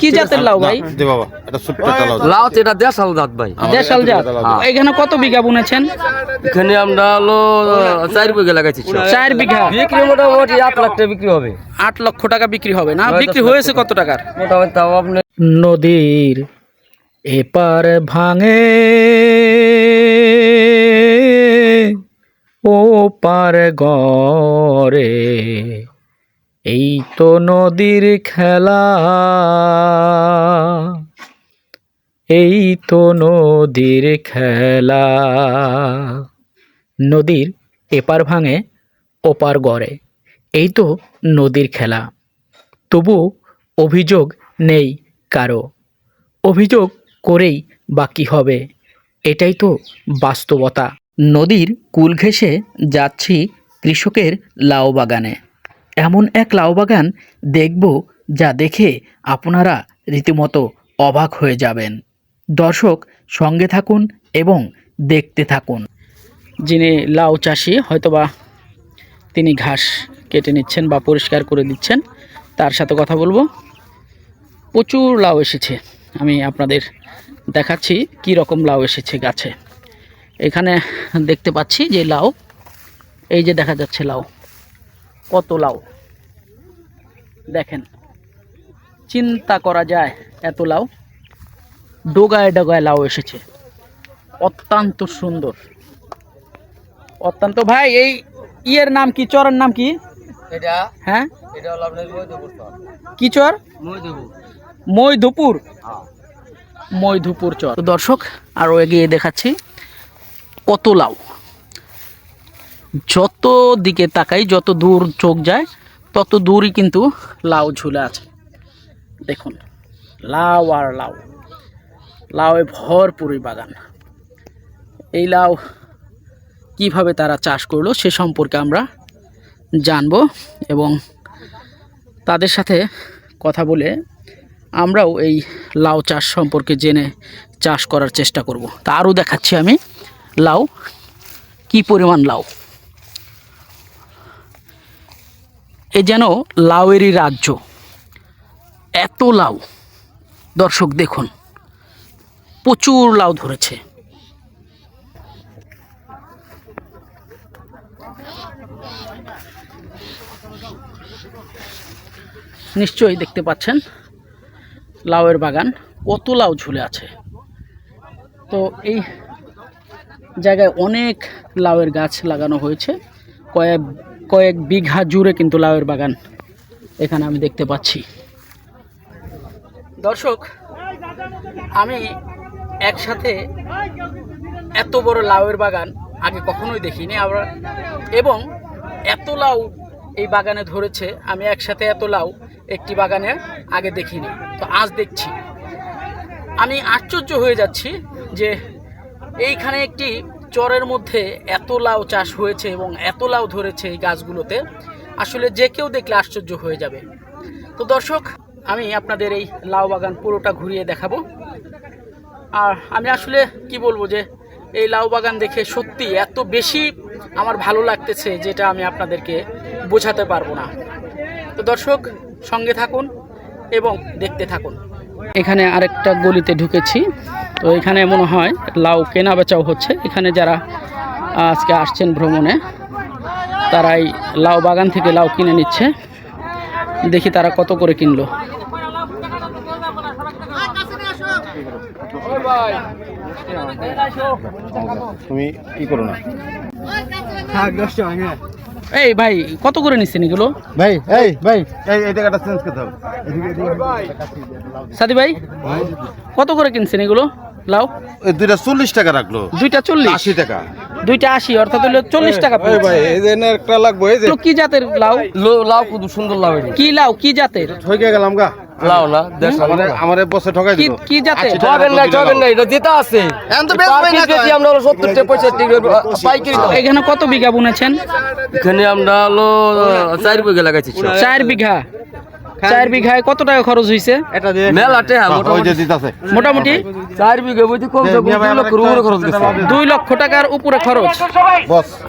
কি জাতের লাউ ভাই? জি বাবা এটা ছোট্ট লাউ। লাউ এটা দেশাল জাত ভাই। দেশাল জাত। এখানে কত বিঘা বুনেছেন? এখানে আমরা হলো চার বিঘা লাগাইছি। চার বিঘা। বিক্রি মোটামুটি আট লাখ টাকা বিক্রি হবে। আট লক্ষ টাকা বিক্রি হবে না? বিক্রি হয়েছে কত টাকার? মোটামুটি তাও আপনি নদীর এপার ভাঙে ও পার গরে এই তো নদীর খেলা। এই তো নদীর খেলা। নদীর এপার ভাঙে, ওপার গড়ে। এই তো নদীর খেলা। তবু অভিযোগ নেই কারও। অভিযোগ করেই বাকি হবে। এটাই তো বাস্তবতা। নদীর কুল ঘেঁষে যাচ্ছি কৃষকের লাউ বাগানে। এমন এক লাউ বাগান দেখব যা দেখে আপনারা রীতিমতো অবাক হয়ে যাবেন। দর্শক সঙ্গে থাকুন এবং দেখতে থাকুন। যিনি লাউ চাষি, হয়তোবা তিনি ঘাস কেটে নিচ্ছেন বা পরিষ্কার করে দিচ্ছেন, তার সাথে কথা বলব। প্রচুর লাউ এসেছে, আমি আপনাদের দেখাচ্ছি কি রকম লাউ এসেছে গাছে। এখানে দেখতে পাচ্ছি যে লাউ, এই যে দেখা যাচ্ছে লাউ। কত লাউ? দেখেন চিন্তা করা যায় এত লাউ। ডোগায় ডোগায় লাউ এসেছে। অত্যন্ত সুন্দর। অত্যন্ত ভাই এই ইয়ের নাম কি? চরের নাম কি? এটা হ্যাঁ? কি চর? মধ্যপুর মৈধুপুর মৈধুপুর চর। দর্শক আরও এগিয়ে দেখাচ্ছি কত লাউ। যত দিকে তাকাই, যত দূর চোখ যায়, তত দূরই কিন্তু লাউ ঝুলে আছে। দেখুন, লাউ আর লাউ। লাউয়ে ভরপুরই বাগান। এই লাউ কীভাবে তারা চাষ করল সে সম্পর্কে আমরা জানব এবং তাদের সাথে কথা বলে আমরাও এই লাউ চাষ সম্পর্কে জেনে চাষ করার চেষ্টা করব। তা আরও দেখাচ্ছি আমি, লাউ, কি পরিমাণ লাউ? এ যেন লাউয়েরই রাজ্য। এত লাউ। দর্শক, দেখুন, প্রচুর লাউ ধরেছে। নিশ্চয়ই দেখতে পাচ্ছেন, লাউয়ের বাগান, কত লাউ ঝুলে আছে। তো এই জায়গায় অনেক লাউয়ের গাছ লাগানো হয়েছে, কয়েক কয়েক বিঘা জুড়ে কিন্তু লাউয়ের বাগান এখানে আমি দেখতে পাচ্ছি। দর্শক, আমি একসাথে এত বড় লাউয়ের বাগান আগে কখনোই দেখিনি। আমরা এবং এত লাউ এই বাগানে ধরেছে, আমি একসাথে এত লাউ একটি বাগানে আগে দেখিনি। তো আজ দেখছি। আমি আশ্চর্য হয়ে যাচ্ছি যে এইখানে একটি চরের মধ্যে এত লাউ চাষ হয়েছে এবং এত লাউ ধরেছে এই গাছগুলোতে, আসলে যে কেউ দেখলে আশ্চর্য হয়ে যাবে। তো দর্শক, আমি আপনাদের এই লাউ বাগান পুরোটা ঘুরিয়ে দেখাবো। আর আমি আসলে কি বলব যে, এই লাউ বাগান দেখে সত্যি এত বেশি আমার ভালো লাগতেছে যেটা আমি আপনাদেরকে বোঝাতে পারব না। তো দর্শক, সঙ্গে থাকুন এবং দেখতে থাকুন। এখানে আরেকটা গলিতে ঢুকেছি। তো এখানে মনে হয় লাউ কেনা বেচাও হচ্ছে। এখানে যারা আজকে আসছেন ভ্রমণে তারাই লাউ বাগান থেকে লাউ কিনে নিচ্ছে। দেখি তারা কত করে কিনলো। তুমি করো না? এই ভাই কত করে নিচ্ছেন এগুলো? ভাই এই ভাই। এই এই টাকাটা চেঞ্জ করতে হবে। এদিকে এদিকে সাদি ভাই কত করে কিনছেন এগুলো? লাউ দুইটা চল্লিশ টাকা রাখল। দুইটা চল্লিশ? আশি টাকা। দুইটা আশি অর্থাৎ হলো চল্লিশ টাকা এই ভাই এই যে একটা লাগবো এই যে। কি জাতের লাউ? লাউ খুব সুন্দর লাউ কি লাউ? কি জাতের? ঠকে গেলাম গা। লাউ না দেশাল আমারে আমারে বসে ঠকাই কি দিল। কি জাতের? যাবেন না যাবেন না এটা যেটা আছে। এখন তো বেচবেই না পার আমরা হলো সত্তর টাকা পাইকারি দাম। এখানে কত বিঘা বুনেছেন? এখানে আমরা হলো চার বিঘা লাগাইছি চার বিঘা। চার বিঘায় কত টাকা খরচ হয়েছে এটা দিয়ে মেলা টেহা ওই মোটামুটি? চার বিঘে বইতে কম দুই লক্ষ খরচ গেছে। দুই লক্ষ টাকার উপরে খরচ?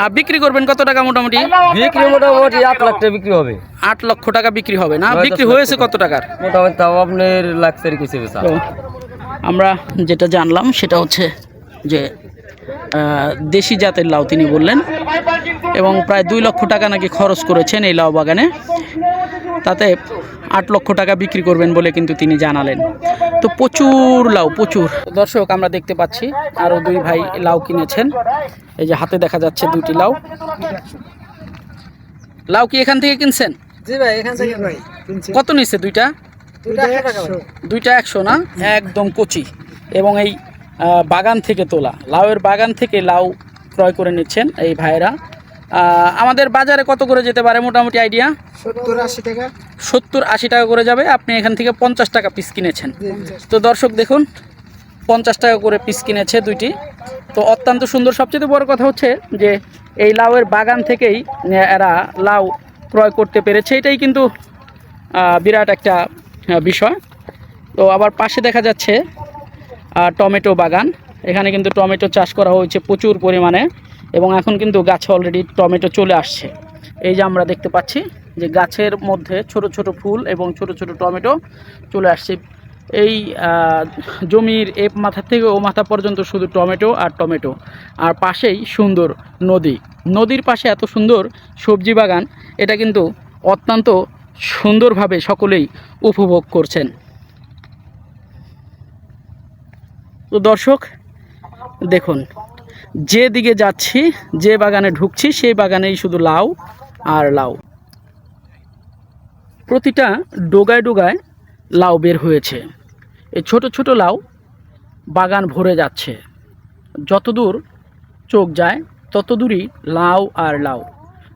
আর বিক্রি করবেন কত টাকা মোটামুটি? বিক্রি মোটামুটি আট লাখ টাকা বিক্রি হবে। আট লক্ষ টাকা বিক্রি হবে না? বিক্রি হয়েছে কত টাকার? মোটামুটি তাও আপনার লাখ চারি কিছু আমরা যেটা জানলাম সেটা হচ্ছে যে দেশি জাতের লাউ তিনি বললেন এবং প্রায় দুই লক্ষ টাকা নাকি খরচ করেছেন এই লাউ বাগানে। তাতে আট লক্ষ টাকা বিক্রি করবেন বলে কিন্তু তিনি জানালেন। তো প্রচুর লাউ প্রচুর। দর্শক আমরা দেখতে পাচ্ছি আরও দুই ভাই লাউ কিনেছেন। এই যে হাতে দেখা যাচ্ছে দুটি লাউ। লাউ কি এখান থেকে কিনছেন? জি ভাই এখান থেকে ভাই কত নিচ্ছে দুইটা? দুইটা একশো। না? একদম কচি। এবং এই বাগান থেকে তোলা। লাউয়ের বাগান থেকে লাউ ক্রয় করে নিচ্ছেন এই ভাইয়েরা। আমাদের বাজারে কত করে যেতে পারে মোটামুটি আইডিয়া? সত্তর আশি টাকা। সত্তর আশি টাকা করে যাবে। আপনি এখান থেকে পঞ্চাশ টাকা পিস কিনেছেন। তো দর্শক দেখুন পঞ্চাশ টাকা করে পিস কিনেছে দুইটি। তো অত্যন্ত সুন্দর। সবচেয়ে বড় কথা হচ্ছে যে এই লাউয়ের বাগান থেকেই এরা লাউ ক্রয় করতে পেরেছে। এটাই কিন্তু বিরাট একটা বিষয়। তো আবার পাশে দেখা যাচ্ছে টমেটো বাগান। এখানে কিন্তু টমেটো চাষ করা হয়েছে প্রচুর পরিমাণে। এবং এখন কিন্তু গাছে অলরেডি টমেটো চলে আসছে। এই যে আমরা দেখতে পাচ্ছি যে গাছের মধ্যে ছোট ছোট ফুল এবং ছোট ছোট টমেটো চলে আসছে। এই জমির এ মাথা থেকে ও মাথা পর্যন্ত শুধু টমেটো আর টমেটো। আর পাশেই সুন্দর নদী। নদীর পাশে এত সুন্দর সবজি বাগান, এটা কিন্তু অত্যন্ত সুন্দরভাবে সকলেই উপভোগ করছেন। তো দর্শক, দেখুন যে দিকে যাচ্ছি, যে বাগানে ঢুকছি, সেই বাগানেই শুধু লাউ আর লাউ। প্রতিটা ডোগায় ডোগায় লাউ বের হয়েছে। এই ছোট ছোট লাউ বাগান ভরে যাচ্ছে। যতদূর চোখ যায় তত দূরই লাউ আর লাউ।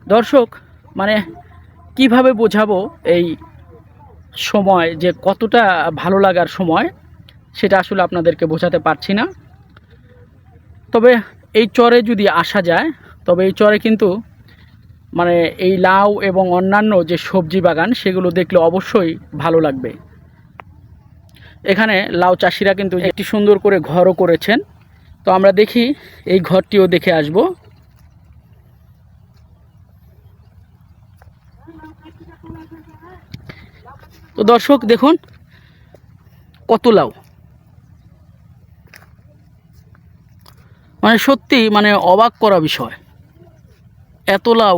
দর্শক মানে কীভাবে বোঝাবো এই সময় যে কতটা ভালো লাগার সময়, সেটা আসলে আপনাদেরকে বোঝাতে পারছি না। তবে এই চরে যদি আসা যায়, তবে এই চরে কিন্তু মানে এই লাউ এবং অন্যান্য যে সবজি বাগান, সেগুলো দেখলে অবশ্যই ভালো লাগবে। এখানে লাউ চাষিরা কিন্তু একটি সুন্দর করে ঘরও করেছেন। তো আমরা দেখি, এই ঘরটিও দেখে আসব। তো দর্শক, দেখুন, কত লাউ। মানে সত্যি মানে অবাক করা বিষয়। এত লাউ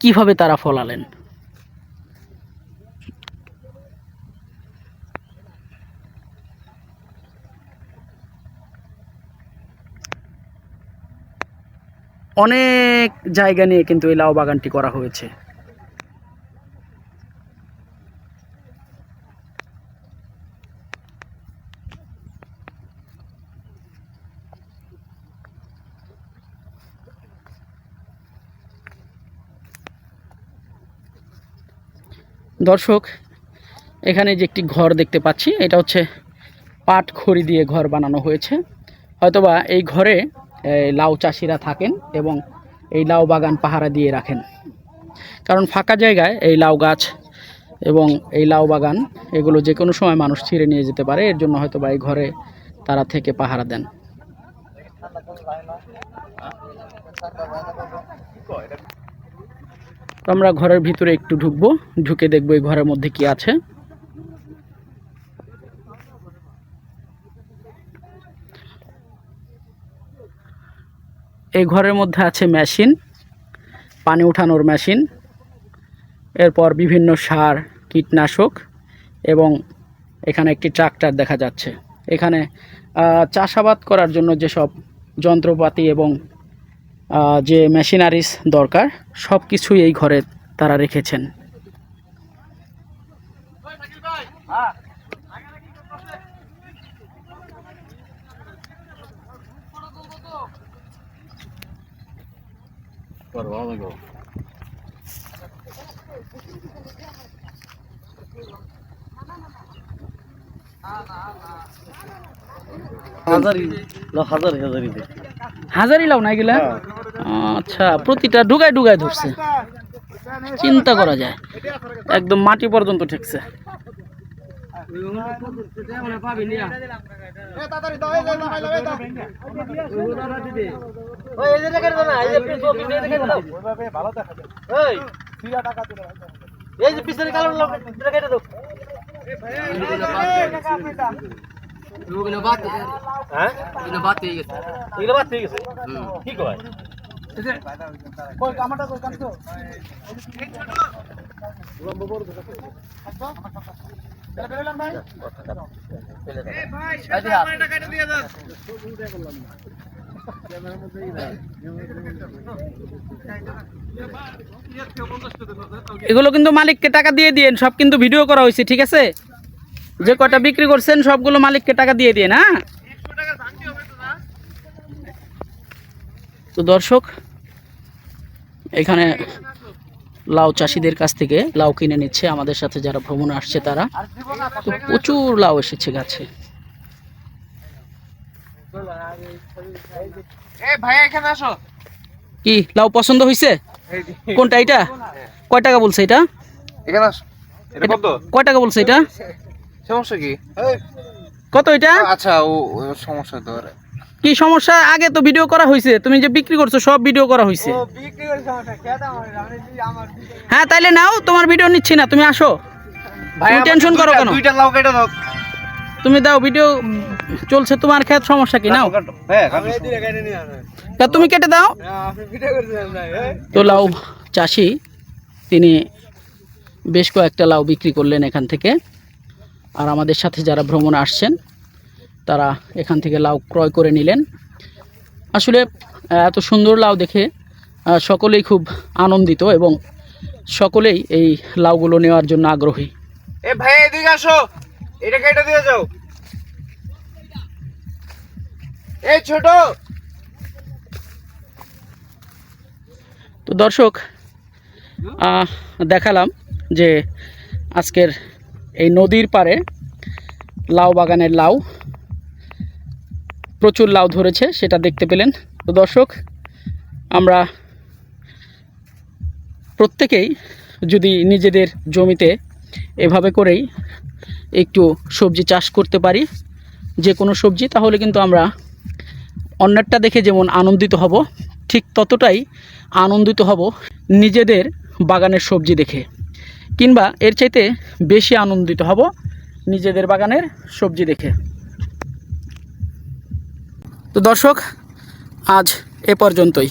কীভাবে তারা ফলালেন? অনেক জায়গা নিয়ে কিন্তু এই লাউ বাগানটি করা হয়েছে। দর্শক, এখানে যে একটি ঘর দেখতে পাচ্ছি, এটা হচ্ছে পাট খড়ি দিয়ে ঘর বানানো হয়েছে। হয়তোবা এই ঘরে লাউ চাষিরা থাকেন এবং এই লাউ বাগান পাহারা দিয়ে রাখেন। কারণ ফাঁকা জায়গায় এই লাউ গাছ এবং এই লাউ বাগান, এগুলো যে কোনো সময় মানুষ ছিঁড়ে নিয়ে যেতে পারে, এর জন্য হয়তোবা এই ঘরে তারা থেকে পাহারা দেন। তো আমরা ঘরের ভিতরে একটু ঢুকবো, ঢুকে দেখব এই ঘরের মধ্যে কি আছে। এই ঘরের মধ্যে আছে মেশিন, পানি উঠানোর মেশিন, এরপর বিভিন্ন সার, কীটনাশক এবং এখানে একটি ট্রাক্টর দেখা যাচ্ছে। এখানে চাষাবাদ করার জন্য যেসব যন্ত্রপাতি এবং যে মেশিনারিস দরকার সব কিছুই এই ঘরে তারা রেখেছেন। হাজারি হাজার হাজারি হাজারি লাউ না এগুলা আচ্ছা প্রতিটা ডুগায় ডুগায় ধরছে। চিন্তা করা যায়। একদম মাটি পর্যন্ত ঠেকছে। এই যে পিছনে কালো লোক কেটে দাও। হ্যাঁ? এগুলো বাদ হয়ে গেছে। কি কয়? এগুলো কিন্তু মালিককে টাকা দিয়ে দিয়েন সব কিন্তু ভিডিও করা হয়েছে ঠিক আছে? যে কটা বিক্রি করছেন সবগুলো মালিককে টাকা দিয়ে দিয়েন না তো দর্শক এখানে লাউ চাষিদের কাছ থেকে লাউ কিনে নিচ্ছে আমাদের সাথে যারা ভ্রমণ আসছে তারা। তো প্রচুর লাউ এসেছে গাছে। কি লাউ পছন্দ হয়েছে কোনটা এটা কয় টাকা বলছে এটা? এটা কয় টাকা বলছে এটা? সমস্যা কি? কত এটা? আচ্ছা ও সমস্যা তো কি সমস্যা? আগে তো ভিডিও করা হয়েছে তুমি যে বিক্রি করছ সব ভিডিও করা হয়েছে হ্যাঁ তাইলে নাও তোমার ভিডিও নিচ্ছি না তুমি আসো। তুমি টেনশন করো কেন? দুইটা লাউ কেটে দাও। তুমি দাও ভিডিও চলছে তোমার খেত সমস্যা কি? নাও। হ্যাঁ তা তুমি কেটে দাও। তো লাউ চাষি তিনি বেশ কয়েকটা লাউ বিক্রি করলেন এখান থেকে। আর আমাদের সাথে যারা ভ্রমণ আসছেন তারা এখান থেকে লাউ ক্রয় করে নিলেন। আসলে এত সুন্দর লাউ দেখে সকলেই খুব আনন্দিত এবং সকলেই এই লাউগুলো নেওয়ার জন্য আগ্রহী। এ ভাই এদিকে আসো। এটা কেটে দিয়ে যাও। এই ছোট। তো দর্শক দেখালাম যে আজকের এই নদীর পাড়ে লাউ বাগানের লাউ। প্রচুর লাউ ধরেছে, সেটা দেখতে পেলেন। তো দর্শক, আমরা প্রত্যেকেই যদি নিজেদের জমিতে এভাবে করেই একটু সবজি চাষ করতে পারি, যে কোনো সবজি, তাহলে কিন্তু আমরা অন্যেরটা দেখে যেমন আনন্দিত হব, ঠিক ততটাই আনন্দিত হব নিজেদের বাগানের সবজি দেখে। কিংবা এর চাইতে বেশি আনন্দিত হব নিজেদের বাগানের সবজি দেখে। তো দর্শক, আজ এ পর্যন্তই।